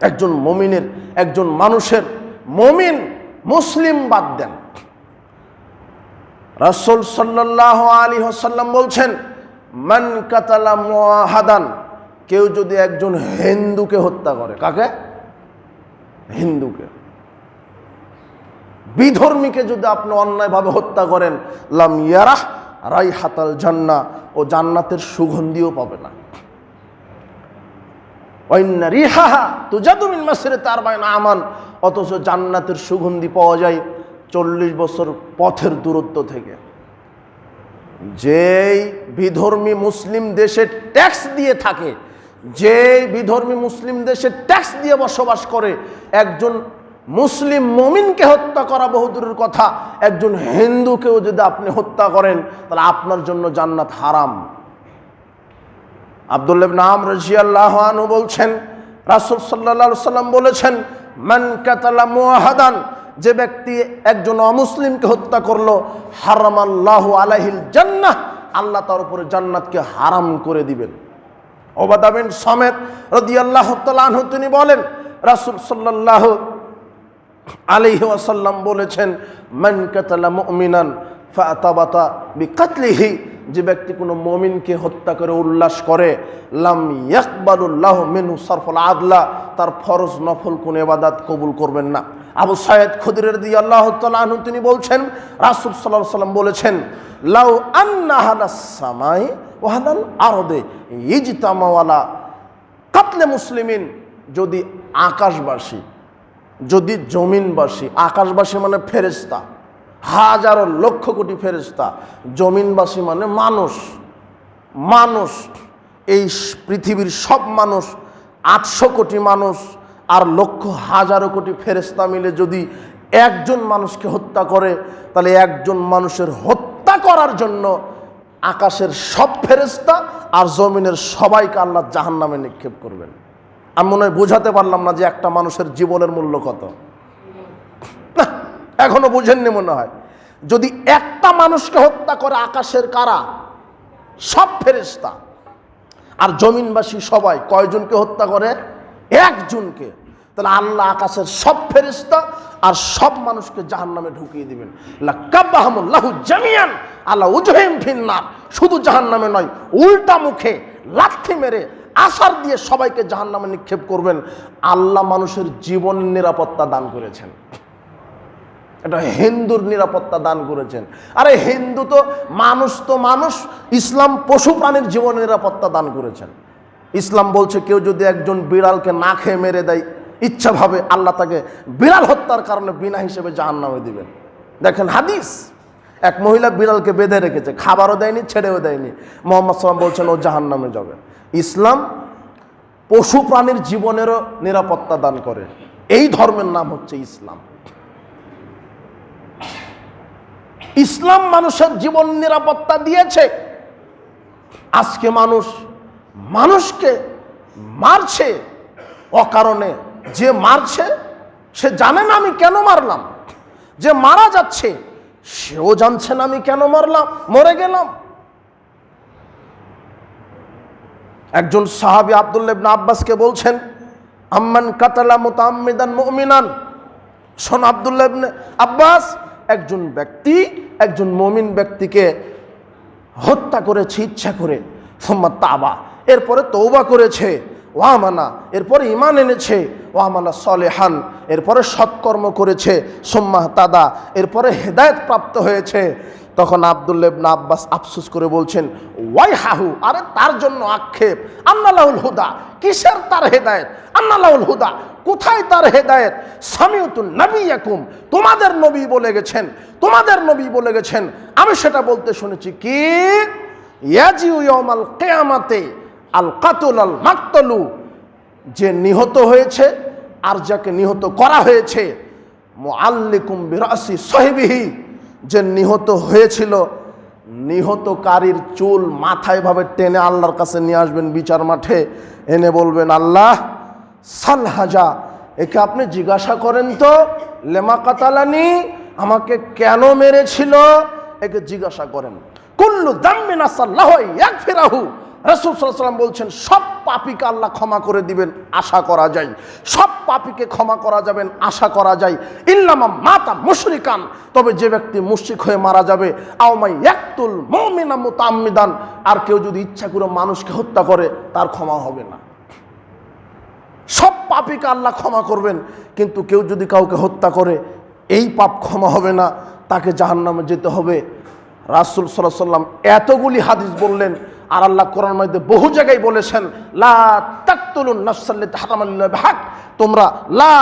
একজন মমিনের, একজন মানুষের মমিন মুসলিম বাদ দেন। রাসূল সাল্লাল্লাহু আলী হাসাল্লাম বলছেন, মান কাতালা মুআহাদান কেউ যদি একজন হিন্দুকে হত্যা করে, কাকে? হিন্দুকে। বিধর্মীকে যদি আপনি অন্যায়ভাবে হত্যা করেন, লাম ইয়ারাহ রাই হাতাল জান্না ও জান্নাতের সুগন্ধিও পাবে না। অন্য রিহাহা তুজাদুমিন মাসিরে তার বাইন আমান। অথচ জান্নাতের সুগন্ধি পাওয়া যায় চল্লিশ বছর পথের দূরত্ব থেকে। যেই বিধর্মী মুসলিম দেশে ট্যাক্স দিয়ে থাকে, যেই বিধর্মী মুসলিম দেশে ট্যাক্স দিয়ে বসবাস করে, একজন মুসলিম মমিনকে হত্যা করা বহুদূরের কথা, একজন হিন্দুকেও যদি আপনি হত্যা করেন, তাহলে আপনার জন্য জান্নাত হারাম। আবদুল্লাহ নাম রাজিয়াল্লাহানু বলছেন, রাসুল সাল্লা সাল্লাম বলেছেন, মান কাতালা মুআহাদান যে ব্যক্তি একজন অমুসলিমকে হত্যা করল হারাম আল্লাহ আলাহিল জান্নাহ, আল্লাহ তার উপরে জান্নাতকে হারাম করে দিবেন। ওবাদাবিন সমেত রদি আল্লাহ তালু তিনি বলেন, রাসুল সাল্লাহ আলিহি ওয়াসাল্লাম বলেছেন, মান কাতালা মুমিনান ফাতাবাতা বিকাতলিহি যে ব্যক্তি কোনো মমিনকে হত্যা করে উল্লাস করে, লাম ইয়াকবালুল্লাহ মিনহু সরফল আদলা, তার ফরজ নফল কোন এবাদাত কবুল করবেন না। আবু সায়েদ খুদিরের দিয়ে আল্লাহ তালু তিনি বলছেন, রাসুল সাল্লাহ সাল্লাম বলেছেন, লাউ আন্নাহালা সামাই ওয়াহাদাল আরদে ইজতামাওয়ালা কাতলে মুসলিমিন যদি আকাশবাসী, যদি জমিনবাসী, আকাশবাসী মানে ফেরেস্তা হাজারো লক্ষ কোটি ফেরেস্তা জমিনবাসী মানে মানুষ মানুষ, এই পৃথিবীর সব মানুষ, আটশো কোটি মানুষ আর লক্ষ হাজারো কোটি ফেরেস্তা মিলে যদি একজন মানুষকে হত্যা করে, তাহলে একজন মানুষের হত্যা করার জন্য আকাশের সব ফেরেস্তা আর জমিনের সবাইকে আল্লাহ জাহান নামে নিক্ষেপ করবেন। আমি মনে হয় বোঝাতে পারলাম না যে একটা মানুষের জীবনের মূল্য কত। এখনও বুঝেননি মনে হয়। যদি একটা মানুষকে হত্যা করে আকাশের কারা? সব ফেরেস্তা আর জমিনবাসী সবাই কয়জনকে হত্যা করে? একজনকে। তাহলে আল্লাহ আকাশের সব ফেরিস্তা আর সব মানুষকে জাহান নামে ঢুকিয়ে দিবেন। আল্লাহ উজহিম শুধু জাহান নামে নয়, উল্টা মুখে লাথি মেরে আসার দিয়ে সবাইকে জাহান নামে নিক্ষেপ করবেন। আল্লাহ মানুষের জীবন নিরাপত্তা দান করেছেন। এটা হিন্দুর নিরাপত্তা দান করেছেন। আরে হিন্দু তো মানুষ তো মানুষ, ইসলাম পশু প্রাণীর জীবন নিরাপত্তা দান করেছেন। ইসলাম বলছে কেউ যদি একজন বিড়ালকে না খেয়ে মেরে দেয়, ইচ্ছাভাবে আল্লাহ তাকে বিড়াল হত্যার কারণে বিনা হিসেবে জাহান নামে দিবেন। দেখেন হাদিস। এক মহিলা বিড়ালকে বেঁধে রেখেছে, খাবারও দেয়নি, ছেড়েও দেয়নি। মোহাম্মদ সাল্লাম বলছেন, ও জাহান নামে যাবে। ইসলাম পশু প্রাণীর জীবনেরও নিরাপত্তা দান করে। এই ধর্মের নাম হচ্ছে ইসলাম। ইসলাম মানুষের জীবন নিরাপত্তা দিয়েছে। আজকে মানুষ মানুষকে মারছে। অকারণে যে মারছে, সে জানে না আমি কেন মারলাম। যে মারা যাচ্ছে, সেও জানছে না আমি কেন মারলাম, মরে গেলাম। একজন সাহাবি আবদুল্লাবনা আব্বাসকে বলছেন, আম্মান কাতালা মোতামিদান মমিনান। শোন আবদুল্লাহ আব্বাস একজন ব্যক্তি, একজন মমিন ব্যক্তিকে হত্যা করেছে, ইচ্ছা করে। সোম্মা তাবা। এরপরে তৌবা করেছে। ওয়ামানা এরপরে ইমান এনেছে। ওয়ামানা সলেহান। এরপরে সৎকর্ম করেছে। সোম্মা তাদা। এরপরে হেদায়ত প্রাপ্ত হয়েছে। তখন আবদুল্লেবনা আব্বাস আফসুস করে বলছেন, ওয়াই হাহু, আরে তার জন্য আক্ষেপ। আন্নালাহুল হুদা, কিসের তার হেদায়ত? আন্নালাউল হুদা, কোথায় তার হেদায়েত? সামিউতুন নবী একুম তোমাদের নবী বলে গেছেন, তোমাদের নবী বলে গেছেন। আমি সেটা বলতে শুনেছি কি? ইয়াজিউ ইয়াউমাল কিয়ামাতে আল কাতুল আল মাকতলু, যে নিহত হয়েছে আর যাকে নিহত করা হয়েছে, মুআল্লিকুম বিরাসি সাহিবিহি। যে নিহত হয়েছিল, নিহতকারীর চুল মাথায় ভাবে টেনে আল্লাহর কাছে নিয়ে আসবেন বিচার মাঠে। এনে বলবেন, আল্লাহ সালহাজা একে আপনি জিজ্ঞাসা করেন তো, লেমা কাতালানি আমাকে কেন মেরেছিল? একে জিজ্ঞাসা করেন। কুল্লু দাম্মিন আসাল্লাহ এক ফেরাহু রসুল সাল্লাম বলছেন, সব পাপিকে আল্লাহ ক্ষমা করে দিবেন, আশা করা যায়। সব পাপিকে ক্ষমা করা যাবেন আশা করা যায়। ইল্লামা মাতা মুশরিকান। তবে যে ব্যক্তি মুশরিক হয়ে মারা যাবে, আওমাই একতুল মমিনা মুতাম্মিদান। আর কেউ যদি ইচ্ছা করে মানুষকে হত্যা করে, তার ক্ষমা হবে না। সব পাপিকে আল্লাহ ক্ষমা করবেন, কিন্তু কেউ যদি কাউকে হত্যা করে, এই পাপ ক্ষমা হবে না, তাকে জাহান্নামে যেতে হবে। রাসুল সাল্লাম এতগুলি হাদিস বললেন, আর আল্লাহ কোরআন মধ্যে বহু জায়গায় বলেছেন, লা তোমরা লা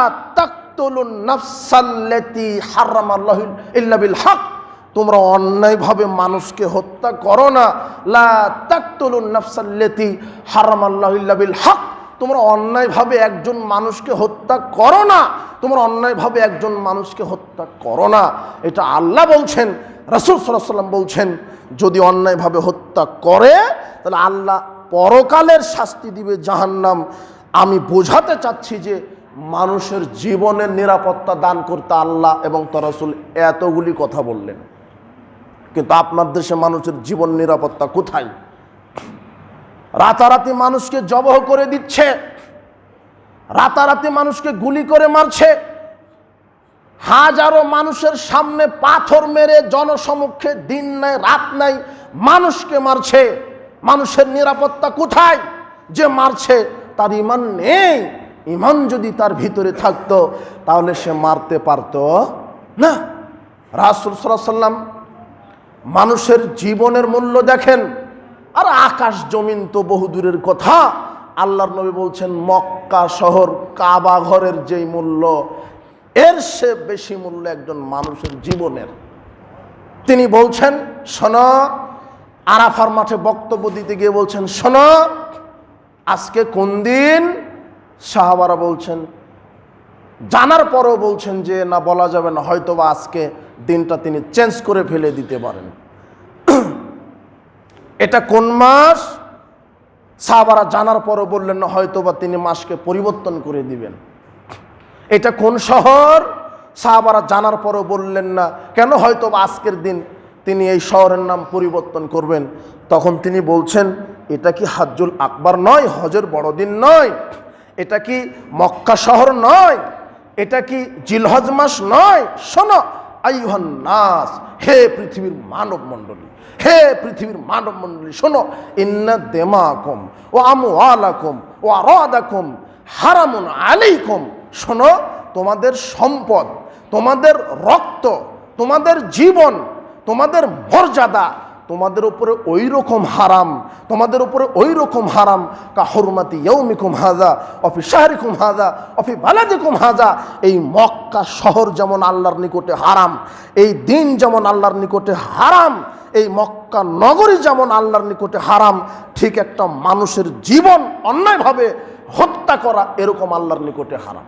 তোমরা অন্যায়ভাবে মানুষকে হত্যা করো না। লা তাকতুলুন নাফসাল্লাতি হারামাল্লাহু ইল্লা হক তোমরা অন্যায়ভাবে একজন মানুষকে হত্যা করো না। তোমরা অন্যায়ভাবে একজন মানুষকে হত্যা করো না। এটা আল্লাহ বলছেন, রসুল সাল্লাম বলছেন, যদি অন্যায়ভাবে হত্যা করে, তাহলে আল্লাহ পরকালের শাস্তি দিবে জাহান্নাম। আমি বোঝাতে চাচ্ছি যে মানুষের জীবনের নিরাপত্তা দান করতে আল্লাহ এবং তরসুল এতগুলি কথা বললেন। কিন্তু আপনার দেশে মানুষের জীবন নিরাপত্তা কোথায়? রাতারাতি মানুষকে জবহ করে দিচ্ছে, রাতারাতি মানুষকে গুলি করে মারছে, হাজারো মানুষের সামনে পাথর মেরে জনসমক্ষে দিন নাই, রাত নাই মানুষকে মারছে। মানুষের নিরাপত্তা কোথায়? যে মারছে, তার ইমান নেই। ইমান যদি তার ভিতরে থাকতো, তাহলে সে মারতে পারতো না। রাসুল সাল্লাম মানুষের জীবনের মূল্য দেখেন। আর আকাশ জমিন তো বহু দূরের কথা। আল্লাহর নবী বলছেন, মক্কা শহর কাবা ঘরের যেই মূল্য, এর সে বেশি মূল্য একজন মানুষের জীবনের। তিনি বলছেন, শোন, আরাফার মাঠে বক্তব্য দিতে গিয়ে বলছেন, শোন, আজকে কোন দিন? সাহাবারা বলছেন, জানার পরও বলছেন যে, না, বলা যাবে না হয়তো বা আজকে দিনটা তিনি চেঞ্জ করে ফেলে দিতে পারেন। এটা কোন মাস? সাহাবারা জানার পরও বললেন না হয়তো বা তিনি মাসকে পরিবর্তন করে দিবেন। এটা কোন শহর? সাহাবারা জানার পরও বললেন না, কেন হয়তো বা আজকের দিন তিনি এই শহরের নাম পরিবর্তন করবেন? তখন তিনি বলছেন, এটা কি হাজ্জুল আকবার নয়, হজের বড়দিন নয়? এটা কি মক্কা শহর নয়? এটা কি জিলহজ মাস নয়? শোনো আইহান নাস হে পৃথিবীর মানব মণ্ডলী হে পৃথিবীর মানব মণ্ডলী শোনো, ইন্না দেমাকম ও আমু আলাকম ও আরাদাকুম হারামুন আলাইকম। শোনো, তোমাদের সম্পদ, তোমাদের রক্ত, তোমাদের জীবন, তোমাদের মর্যাদা তোমাদের উপরে ওই রকম হারাম, তোমাদের উপরে ওই রকম হারাম, কা হরমাতি ইয়ৌমিকুম হাজা অফি শাহরিকুম হাজা অফি বালাদিকুম হাজা এই মক্কা শহর যেমন আল্লাহর নিকটে হারাম, এই দিন যেমন আল্লাহর নিকটে হারাম, এই মক্কা নগরী যেমন আল্লাহর নিকটে হারাম, ঠিক একটা মানুষের জীবন অন্যায়ভাবে হত্যা করা এরকম আল্লাহর নিকটে হারাম।